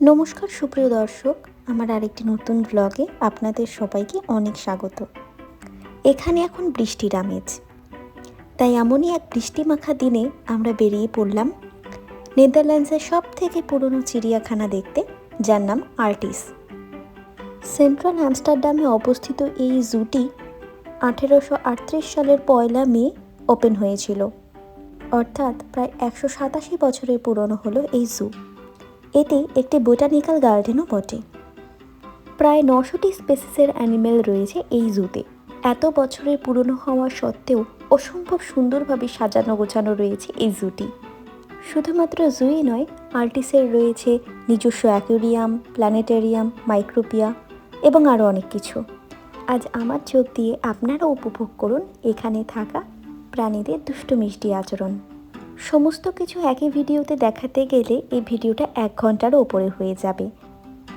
নমস্কার, সুপ্রিয় দর্শক। আমার আরেকটি নতুন ব্লগে আপনাদের সবাইকে অনেক স্বাগত। এখানে এখন বৃষ্টির আমেজ। তাই এমনই এক বৃষ্টি মাখা দিনে আমরা বেরিয়ে পড়লাম নেদারল্যান্ডসের সব থেকে পুরনো চিড়িয়াখানা দেখতে, যার নাম আর্টিস। সেন্ট্রাল আমস্টারডামে অবস্থিত এই জুটি আঠেরোশো আটত্রিশ সালের পয়লা মে ওপেন হয়েছিল। অর্থাৎ প্রায় একশো সাতাশি বছরের পুরনো হলো এই জু। এটি একটি বোটানিক্যাল গার্ডেনও বটে। প্রায় নশোটি স্পেসিসের অ্যানিমেল রয়েছে এই জুতে। এত বছরের পুরনো হওয়া সত্ত্বেও অসম্ভব সুন্দরভাবে সাজানো গোছানো রয়েছে এই জুটি। শুধুমাত্র জুই নয়, আর্টিসের রয়েছে নিজস্ব অ্যাকোরিয়াম, প্ল্যানেটেরিয়াম মাইক্রোপিয়া এবং আরও অনেক কিছু। আজ আমার চোখ দিয়ে আপনারা উপভোগ করুন এখানে থাকা প্রাণীদের দুষ্টু মিষ্টি আচরণ। সমস্ত কিছু একই ভিডিওতে দেখাতে গেলে এই ভিডিওটা এক ঘন্টারও ওপরে হয়ে যাবে।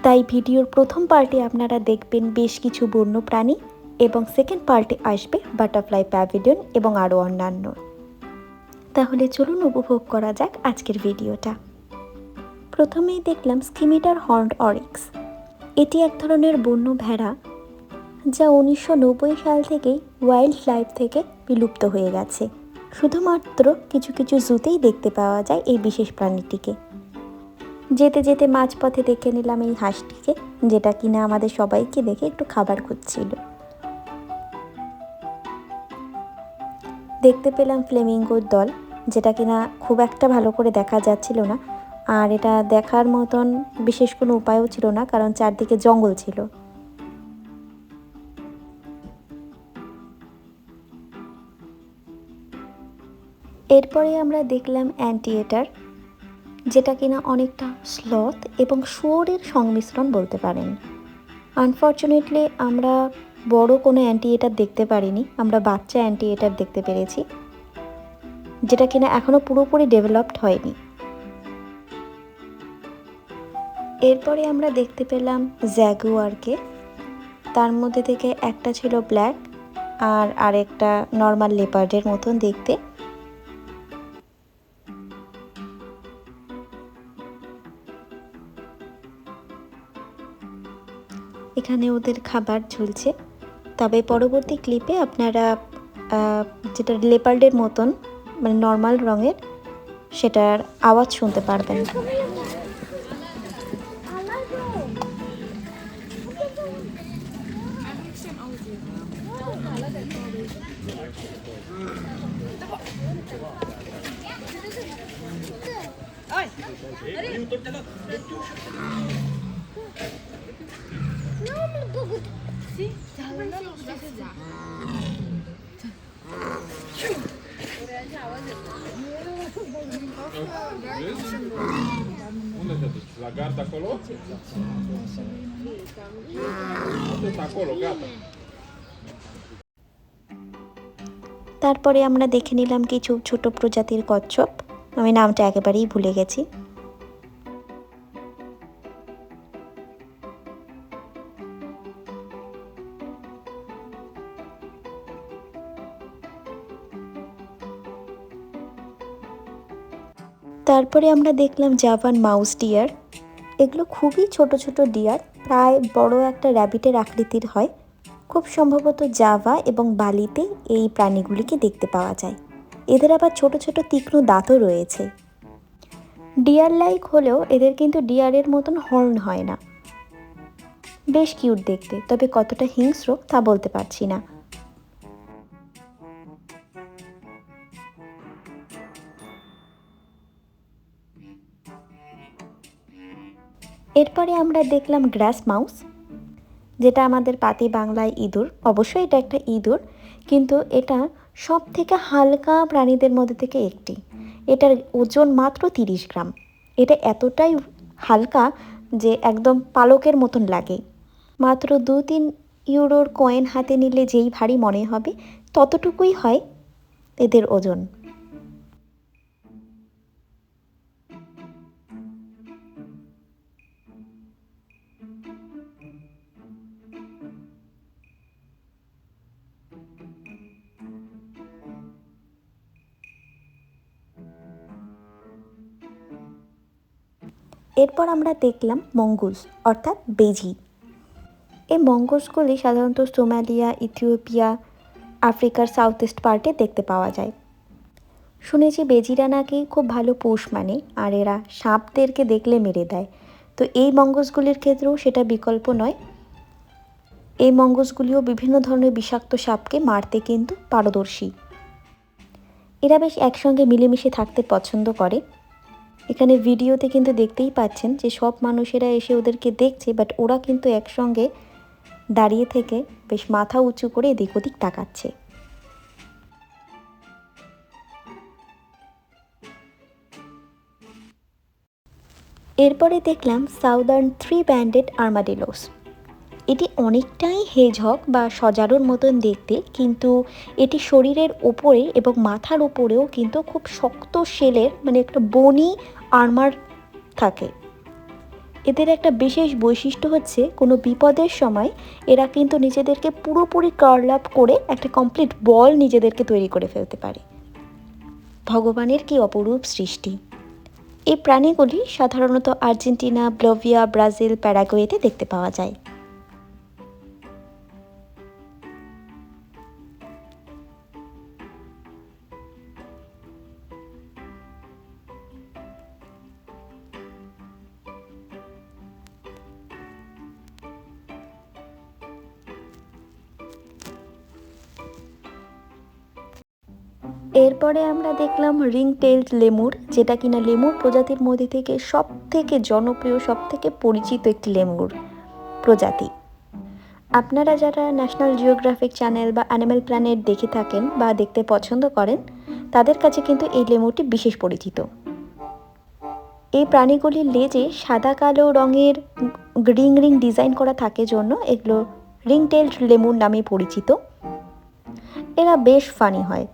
তাই ভিডিওর প্রথম পার্টে আপনারা দেখবেন বেশ কিছু বন্য প্রাণী এবং সেকেন্ড পার্টে আসবে বাটারফ্লাই প্যাভিলিয়ন এবং আরও অন্যান্য। তাহলে চলুন উপভোগ করা যাক আজকের ভিডিওটা। প্রথমেই দেখলাম স্কিমিটার হর্ন অরিক্স। এটি এক ধরনের বন্য ভেড়া যা উনিশশো নব্বই সাল থেকেই ওয়াইল্ড লাইফ থেকে বিলুপ্ত হয়ে গেছে। শুধুমাত্র কিছু কিছু জুতেই দেখতে পাওয়া যায় এই বিশেষ প্রাণীটিকে। যেতে যেতে মাঝপথে দেখে নিলাম এই হাঁসটিকে, যেটা কিনা আমাদের সবাইকে দেখে একটু খাবার খুঁজছিল। দেখতে পেলাম ফ্লেমিঙ্গোর দল, যেটা কিনা খুব একটা ভালো করে দেখা যাচ্ছিল না। আর এটা দেখার মতন বিশেষ কোনো উপায়ও ছিল না, কারণ চারদিকে জঙ্গল ছিল। এরপরে আমরা দেখলাম অ্যান্টিয়েটার, যেটা কিনা অনেকটা স্লথ এবং শুয়োরের সংমিশ্রণ বলতে পারেন। আনফর্চুনেটলি আমরা বড় কোনো অ্যান্টিয়েটার দেখতে পারিনি, আমরা বাচ্চা অ্যান্টিয়েটার দেখতে পেরেছি, যেটা কিনা এখনও পুরোপুরি ডেভেলপড হয়নি। এরপরে আমরা দেখতে পেলাম জ্যাগুয়ারকে তার মধ্যে থেকে একটা ছিল ব্ল্যাক আর আরেকটা নর্মাল লেপার্ডের মতন দেখতে। এখানে ওদের খাবার ঝুলছে। তবে পরবর্তী ক্লিপে আপনারা যেটা লেপার্ডের মতন মানে নর্মাল রঙের, সেটার আওয়াজ শুনতে পারবেন। La gatta colò? ¿Dónde está colo, gata? তারপরে আমরা দেখে নিলাম কিছু ছোট প্রজাতির কচ্ছপ আমি নামটা একেবারেই ভুলে গেছি তারপরে আমরা দেখলাম জাপান মাউস ডিয়ার। এগুলো খুবই ছোট ছোট ডিয়ার, প্রায় বড় একটা র্যাবিটের আকৃতির হয়। খুব সম্ভবত জাভা এবং বালিতে এই প্রাণীগুলিকে দেখতে পাওয়া যায়। এদের আবার ছোট ছোট তীক্ষ্ণ দাঁতও রয়েছে। ডিয়ার লাইক হলেও এদের কিন্তু ডিয়ারের মতন হর্ন হয় না। বেশ কিউট দেখতে, তবে কতটা হিংস্র তা বলতে পারছি না। এরপরে আমরা দেখলাম গ্রাস মাউস, যেটা আমাদের পাতি বাংলায় ইঁদুর। অবশ্যই এটা একটা ইঁদুর, কিন্তু এটা সব থেকে হালকা প্রাণীদের মধ্যে থেকে একটি। এটার ওজন মাত্র তিরিশ গ্রাম। এটা এতটাই হালকা যে একদম পালকের মতন লাগে। মাত্র দু তিন ইউরোর কয়েন হাতে নিলে যেই ভারী মনে হবে, ততটুকুই হয় এদের ওজন। এরপর আমরা দেখলাম মঙ্গুস অর্থাৎ বেজি এই মঙ্গসগুলি সাধারণত সোমালিয়া, ইথিওপিয়া, আফ্রিকার সাউথ ইস্ট পার্টে দেখতে পাওয়া যায়। শুনেছি বেজিরা নাকি খুব ভালো পোষ মানে আর এরা সাপদেরকে দেখলে মেরে দেয়। তো এই মঙ্গসগুলির ক্ষেত্রেও সেটা বিকল্প নয়। এই মঙ্গসগুলিও বিভিন্ন ধরনের বিষাক্ত সাপকে মারতে কিন্তু পারদর্শী। এরা বেশ একসঙ্গে মিলেমিশে থাকতে পছন্দ করে। এখানে ভিডিওতে কিন্তু দেখতেই পাচ্ছেন যে সব মানুষেরা এসে ওদেরকে দেখছে বাট ওরা কিন্তু একসঙ্গে দাঁড়িয়ে থেকে বেশ মাথা উঁচু করে এদিক ওদিক তাকাচ্ছে। এরপরে দেখলাম সাউদার্ন থ্রি ব্যান্ডেড আর্মাডিলোস এটি অনেকটাই হেজহক বা সজারুর মতন দেখতে, কিন্তু এটি শরীরের ওপরে এবং মাথার ওপরেও কিন্তু খুব শক্ত শেলের মানে একটা বনি আর্মার থাকে। এদের একটা বিশেষ বৈশিষ্ট্য হচ্ছে, কোনো বিপদের সময় এরা কিন্তু নিজেদেরকে পুরোপুরি কার্ল আপ করে একটা কমপ্লিট বল নিজেদেরকে তৈরি করে ফেলতে পারে। ভগবানের কি অপরূপ সৃষ্টি? এই প্রাণীগুলি সাধারণত আর্জেন্টিনা, ব্লোভিয়া, ব্রাজিল, প্যারাগুয়েতে দেখতে পাওয়া যায়। এরপরে আমরা দেখলাম রিং টেলড লেমুর, যেটা কিনা লেমুর প্রজাতির মধ্যে থেকে সব থেকে জনপ্রিয় সব থেকে পরিচিত একটি লেমুর প্রজাতি। আপনারা যারা ন্যাশনাল জিওগ্রাফিক চ্যানেল বা অ্যানিম্যাল প্ল্যানেট দেখে থাকেন বা দেখতে পছন্দ করেন, তাদের কাছে কিন্তু এই লেমুরটি বিশেষ পরিচিত। এই প্রাণীগুলির লেজে সাদা, কালো রঙের রিং রিং ডিজাইন করা থাকে জন্য এগুলো রিং টেলড লেমুর নামে পরিচিত। এরা বেশ ফানি হয়।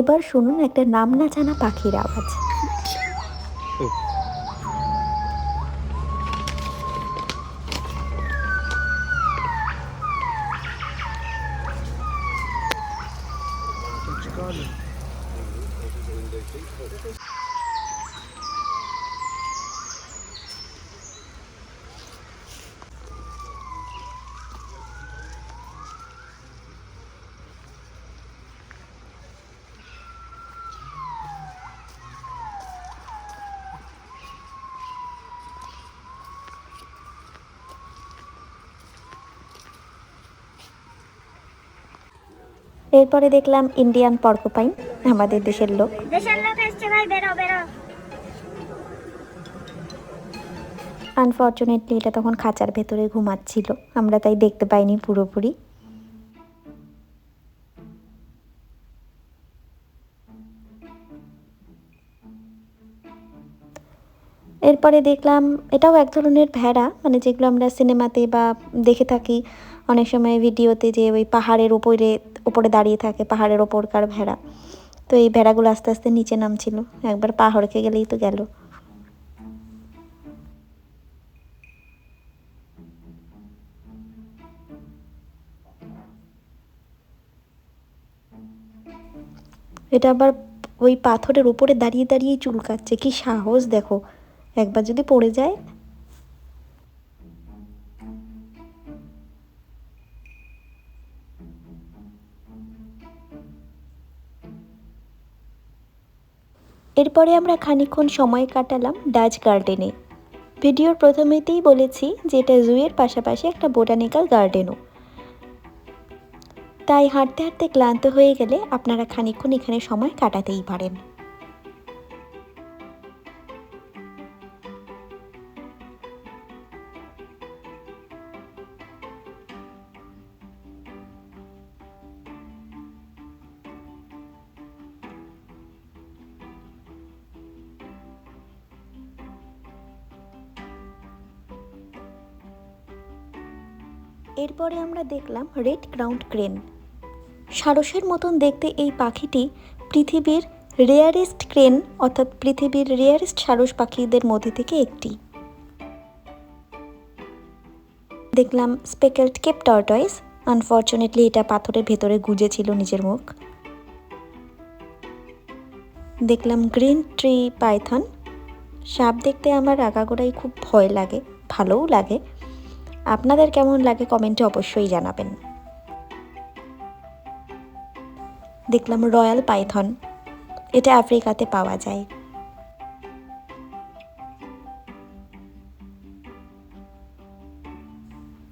এবার শুনুন একটা নাম না জানা পাখির আওয়াজ। এরপরে দেখলাম ইন্ডিয়ান পর্কোপাইন আমাদের দেশের লোক। আনফর্চুনেটলি এটা তখন খাঁচার ভেতরে ঘুমাচ্ছিল। আমরা তাই দেখতে পাইনি পুরোপুরি। এরপরে দেখলাম, এটাও এক ধরনের ভেড়া মানে যেগুলো আমরা সিনেমাতে বা দেখে থাকি। অনেক সময় ভিডিওতে যে ওই পাহাড়ের উপরে উপরে দাঁড়িয়ে থাকে, পাহাড়ের ওপরকার ভেড়া। তো এই ভেড়াগুলো আস্তে আস্তে নিচে নামছিল। একবার পাহাড়কে গেলেই তো গেল। এটা আবার ওই পাথরের উপরে দাঁড়িয়ে দাঁড়িয়ে চুলকাচ্ছে। কি সাহস দেখো। একবার যদি পড়ে যায় এরপরে আমরা খানিক্ষণ সময় কাটালাম ডাচ গার্ডেনে। ভিডিওর প্রথমেতেই বলেছি যে এটা জুয়ের পাশাপাশি একটা বোটানিক্যাল গার্ডেনও। তাই হাঁটতে হাঁটতে ক্লান্ত হয়ে গেলে আপনারা খানিক্ষণ এখানে সময় কাটাতেই পারেন। এরপরে আমরা দেখলাম রেড ক্রাউন্ড ক্রেন। সারসের মতন দেখতে এই পাখিটি পৃথিবীর রেয়ারেস্ট ক্রেন, অর্থাৎ পৃথিবীর রেয়ারেস্ট সারস পাখিদের মধ্যে থেকে একটি। দেখলাম স্পেকেলড কেপ টর্টয়েস আনফর্চুনেটলি এটা পাথরের ভেতরে গুজেছিল নিজের মুখ। দেখলাম গ্রিন ট্রি পাইথন। সাপ দেখতে আমার আগাগোড়াই খুব ভয় লাগে, ভালোও লাগে। আপনাদের কেমন লাগে কমেন্টে অবশ্যই জানাবেন। দেখলাম রয়্যাল পাইথন, এটা আফ্রিকাতে পাওয়া যায়।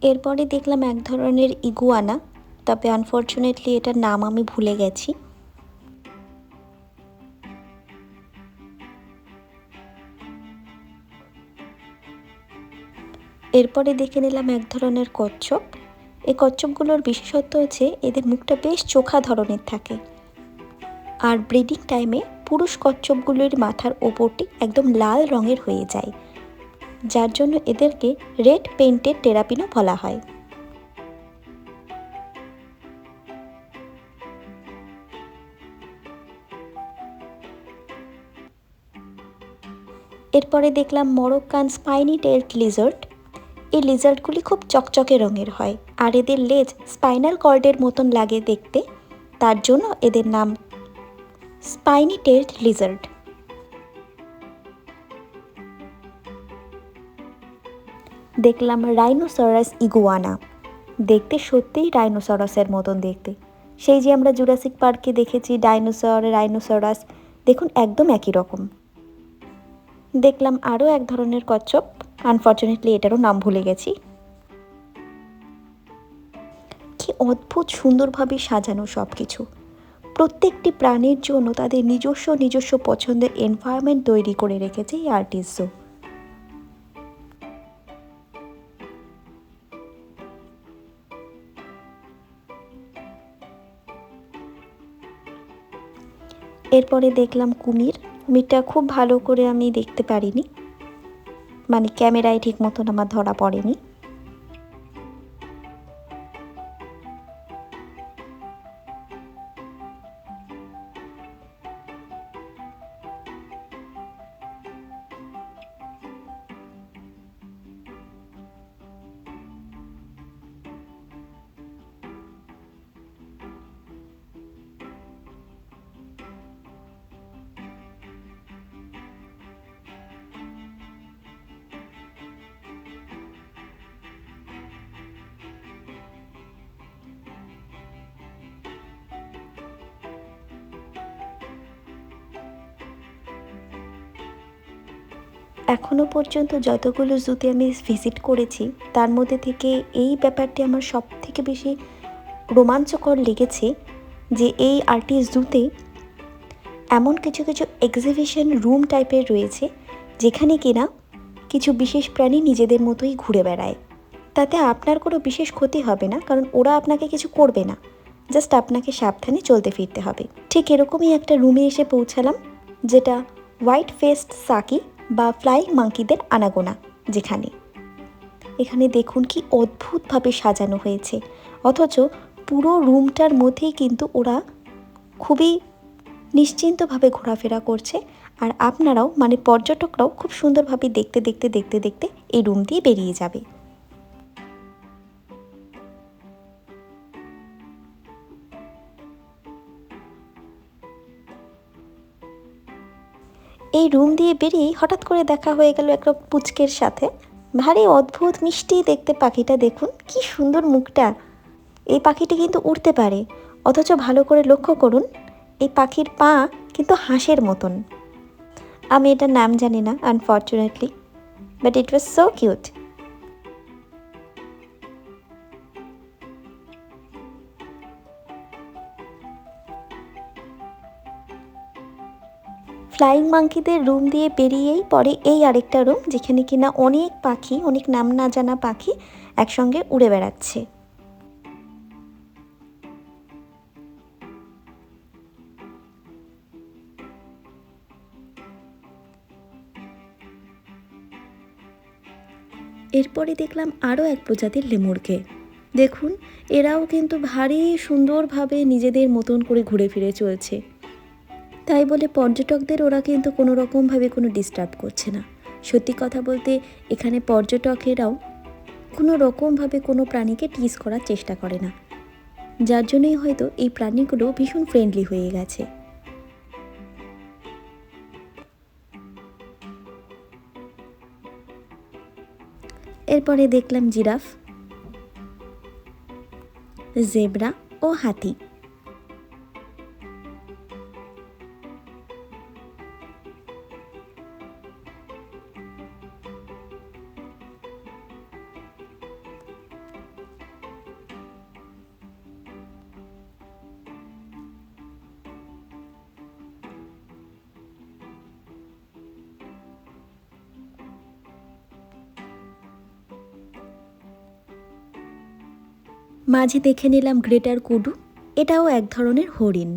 এরপরে দেখলাম এক ধরনের ইগুয়ানা, তবে আনফর্চুনেটলি এটার নাম আমি ভুলে গেছি। এরপরে দেখে নিলাম এক ধরনের কচ্ছপ। এই কচ্ছপগুলোর বিশেষত্ব হচ্ছে এদের মুখটা বেশ চোখা ধরনের থাকে। আর ব্রিডিং টাইমে পুরুষ কচ্ছপগুলির মাথার ওপরটি একদম লাল রঙের হয়ে যায়, যার জন্য এদেরকে রেড পেন্টেড টেরাপিনও বলা হয়। এরপরে দেখলাম মরক্কান স্পাইনি টেল্ট লিজার্ড এই লিজার্ডগুলি খুব চকচকে রঙের হয় আর এদের লেজ স্পাইনাল কর্ডের মতন লাগে দেখতে। তার জন্য এদের নাম স্পাইনি টেল্ট লিজার্ড দেখলাম রাইনোসরাস ইগুয়ানা দেখতে সত্যিই রাইনোসরাসের মতন দেখতে। সেই যে আমরা জুরাসিক পার্কে দেখেছি ডাইনোসর রাইনোসরাস দেখুন একদম একই রকম। দেখলাম আরও এক ধরনের কচ্ছপ। আনফর্চুনেটলি এটারও নাম ভুলে গেছি। কি অদ্ভুত সুন্দরভাবে সাজানো সব কিছু প্রত্যেকটি প্রাণীর জন্য তাদের নিজস্ব নিজস্ব পছন্দের এনভায়রনমেন্ট তৈরি করে রেখেছে এই আর্টিস্ট জো এরপরে দেখলাম কুমির। কুমিরটা খুব ভালো করে আমি দেখতে পারিনি। মানে ক্যামেরায় ঠিক মতন আমার ধরা পড়েনি। এখনও পর্যন্ত যতগুলো জুতে আমি ভিজিট করেছি, তার মধ্যে থেকে এই ব্যাপারটি আমার সব থেকে বেশি রোমাঞ্চকর লেগেছে যে এই আর্টিস্ট জুতে এমন কিছু কিছু এক্সিবিশন রুম টাইপের রয়েছে, যেখানে কিনা কিছু বিশেষ প্রাণী নিজেদের মতোই ঘুরে বেড়ায়। তাতে আপনার কোনো বিশেষ ক্ষতি হবে না, কারণ ওরা আপনাকে কিছু করবে না। জাস্ট আপনাকে সাবধানে চলতে ফিরতে হবে। ঠিক এরকমই একটা রুমে এসে পৌঁছালাম, যেটা হোয়াইট ফেস্ট সাকি বা ফ্লাই মাঙ্কিদের আনাগোনা, যেখানে। এখানে দেখুন কি অদ্ভুতভাবে সাজানো হয়েছে। অথচ পুরো রুমটার মধ্যেই কিন্তু ওরা খুবই নিশ্চিন্তভাবে ঘোরাফেরা করছে। আর আপনারাও মানে পর্যটকরাও খুব সুন্দরভাবে দেখতে দেখতে দেখতে দেখতে এই রুম দিয়ে বেরিয়ে যাবে। এই রুম দিয়ে বেরিয়েই হঠাৎ করে দেখা হয়ে গেল একটা পুচকের সাথে। ভারী অদ্ভুত মিষ্টি দেখতে পাখিটা, দেখুন, কি সুন্দর মুখটা। এই পাখিটি কিন্তু উড়তে পারে, অথচ ভালো করে লক্ষ্য করুন, এই পাখির পা কিন্তু হাঁসের মতন। আমি এটার নাম জানি না unfortunately but it was so cute flying মাঙ্কিদের room দিয়ে বেরিয়েই পরে এই আরেকটা রুম, যেখানে কিনা অনেক পাখি, অনেক নাম না জানা পাখি একসঙ্গে উড়ে বেড়াচ্ছে। এরপরে দেখলাম আরও এক প্রজাতির লেমুরকে। দেখুন, এরাও কিন্তু ভারী সুন্দরভাবে নিজেদের মতন করে ঘুরে ফিরে চলছে। তাই বলে পর্যটকদের ওরা কিন্তু কোনো রকমভাবে কোনো ডিস্টার্ব করছে না। সত্যি কথা বলতে এখানে পর্যটকেরাও কোনো রকমভাবে কোনো প্রাণীকে টিজ করার চেষ্টা করে না। যার জন্যই হয়তো এই প্রাণীগুলো ভীষণ ফ্রেন্ডলি হয়ে গেছে। এরপরে দেখলাম জিরাফ, জেব্রা ও হাতি। মাঝে দেখে নিলাম গ্রেটার কুডু এটাও এক ধরনের হরিণ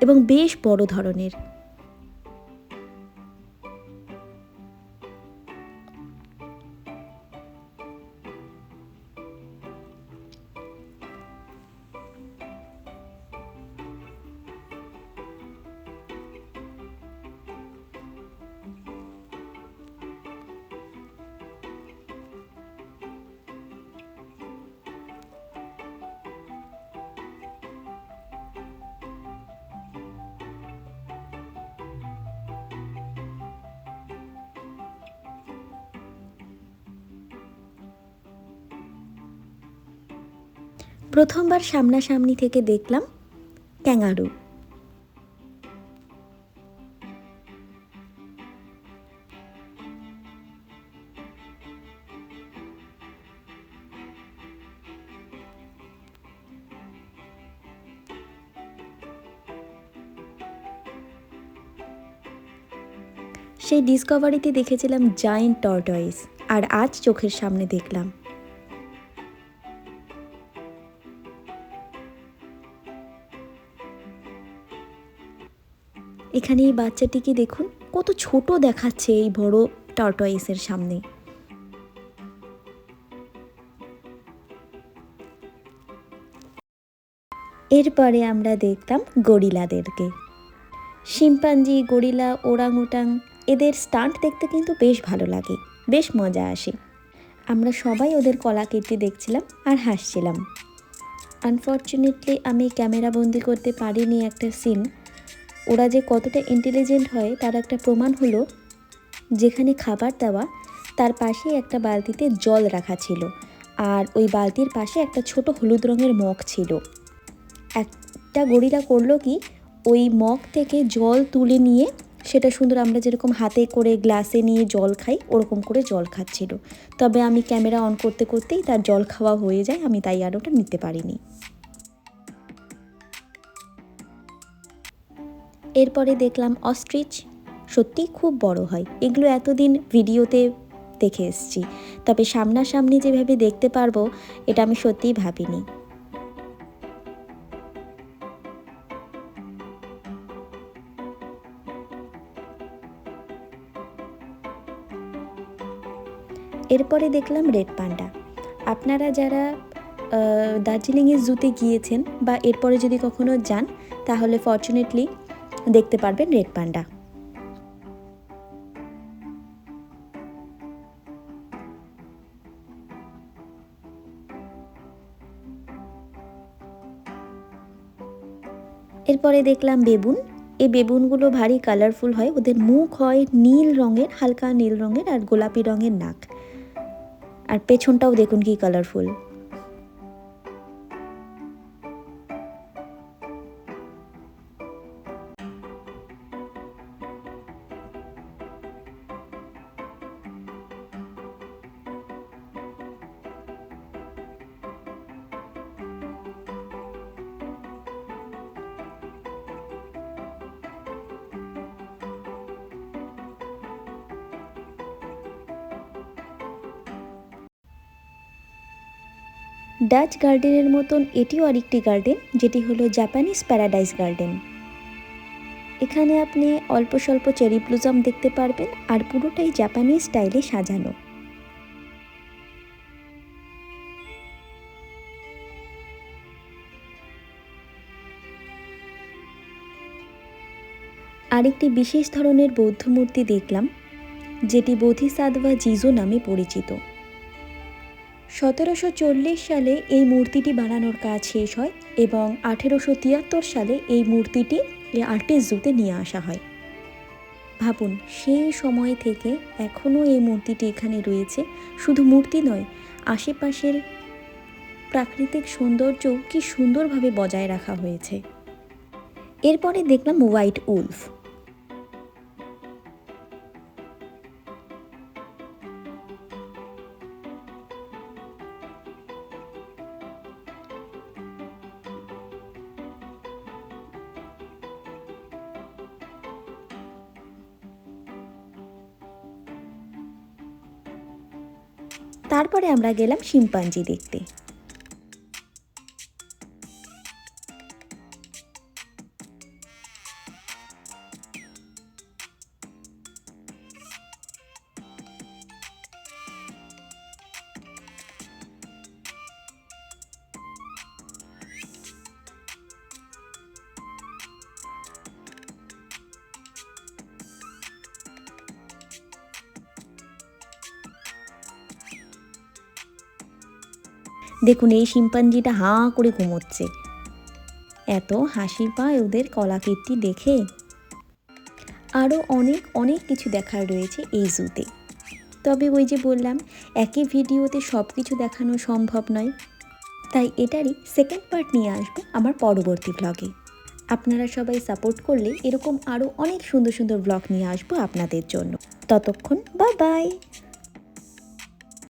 এবং বেশ বড় ধরনের। প্রথমবার সামনাসামনি থেকে দেখলাম ক্যাঙারু সেই ডিসকভারিতে দেখেছিলাম জায়েন্ট টর্টয়েস আর আজ চোখের সামনে দেখলাম। এখানে এই বাচ্চাটিকে দেখুন, কত ছোট দেখাচ্ছে এই বড় টর্টয়েসের সামনে। এরপরে আমরা দেখতাম গরিলাদেরকে। শিম্পাঞ্জি, গরিলা, ওরাংউটাং, এদের স্টান্ট দেখতে কিন্তু বেশ ভালো লাগে, বেশ মজা আসে। আমরা সবাই ওদের কলাকীর্তি দেখছিলাম আর হাসছিলাম। আনফর্চুনেটলি আমি ক্যামেরা বন্দি করতে পারিনি একটা সিন। ওরা যে কতটা ইন্টেলিজেন্ট হয়, তার একটা প্রমাণ হলো, যেখানে খাবার দেওয়া, তার পাশেই একটা বালতিতে জল রাখা ছিল। আর ওই বালতির পাশে একটা ছোট হলুদ রঙের মগ ছিল। একটা গরিলা করল কি, ওই মগ থেকে জল তুলে নিয়ে, সেটা সুন্দর আমরা যেরকম হাতে করে গ্লাসে নিয়ে জল খাই, ওরকম করে জল খাচ্ছিল। তবে আমি ক্যামেরা অন করতে করতেই তার জল খাওয়া হয়ে যায়, আমি তাই আর ওটা নিতে পারিনি। এরপরে দেখলাম অস্ট্রিচ সত্যি খুব বড় হয়। এগুলো এতদিন ভিডিওতে দেখে এসছি। তবে সামনাসামনি যেভাবে দেখতে পারব, এটা আমি সত্যিই ভাবিনি। এরপরে দেখলাম রেড পান্ডা। আপনারা যারা দার্জিলিংয়ের জুতে গিয়েছেন বা এরপরে যদি কখনো যান, তাহলে ফর্চুনেটলি দেখতে পারবেন রেড পান্ডা। এরপরে দেখলাম বেবুন। এই বেবুনগুলো ভারী কালারফুল হয়। ওদের মুখ হয় নীল রঙের, হালকা নীল রঙের আর গোলাপি রঙের নাক। আর পেছনটাও দেখুন কি কালারফুল। ডাচ গার্ডেনের মতন এটিও আরেকটি গার্ডেন, যেটি হলো জাপানিজ প্যারাডাইস গার্ডেন। এখানে আপনি অল্প স্বল্প চেরি ব্লুজম দেখতে পারবেন আর পুরোটাই জাপানিজ স্টাইলে সাজানো। আরেকটি বিশেষ ধরনের বৌদ্ধ মূর্তি দেখলাম, যেটি বোধিসাধবা জিজো নামে পরিচিত। সতেরোশো চল্লিশ সালে এই মূর্তিটি বানানোর কাজ শেষ হয় এবং আঠেরোশো তিয়াত্তর সালে এই মূর্তিটি আর্টিস্ট জুতে নিয়ে আসা হয়। ভাবুন সেই সময় থেকে এখনও এই মূর্তিটি এখানে রয়েছে। শুধু মূর্তি নয়, আশেপাশের প্রাকৃতিক সৌন্দর্য কি সুন্দরভাবে বজায় রাখা হয়েছে। এরপরে দেখলাম হোয়াইট উলফ। তারপরে আমরা গেলাম শিম্পাঞ্জি দেখতে। দেখুন, এই শিম্পাঞ্জিটা হাঁ করে ঘুমোচ্ছে। এত হাসি পায় ওদের কলাকীর্তি দেখে। আরও অনেক অনেক কিছু দেখার রয়েছে এই জুতে। তবে ওই যে বললাম একই ভিডিওতে সব কিছু দেখানো সম্ভব নয়। তাই এটারই সেকেন্ড পার্ট নিয়ে আসব আমার পরবর্তী ব্লগে আপনারা সবাই সাপোর্ট করলে এরকম আরও অনেক সুন্দর সুন্দর ব্লগ নিয়ে আসব আপনাদের জন্য। ততক্ষণ বা বাই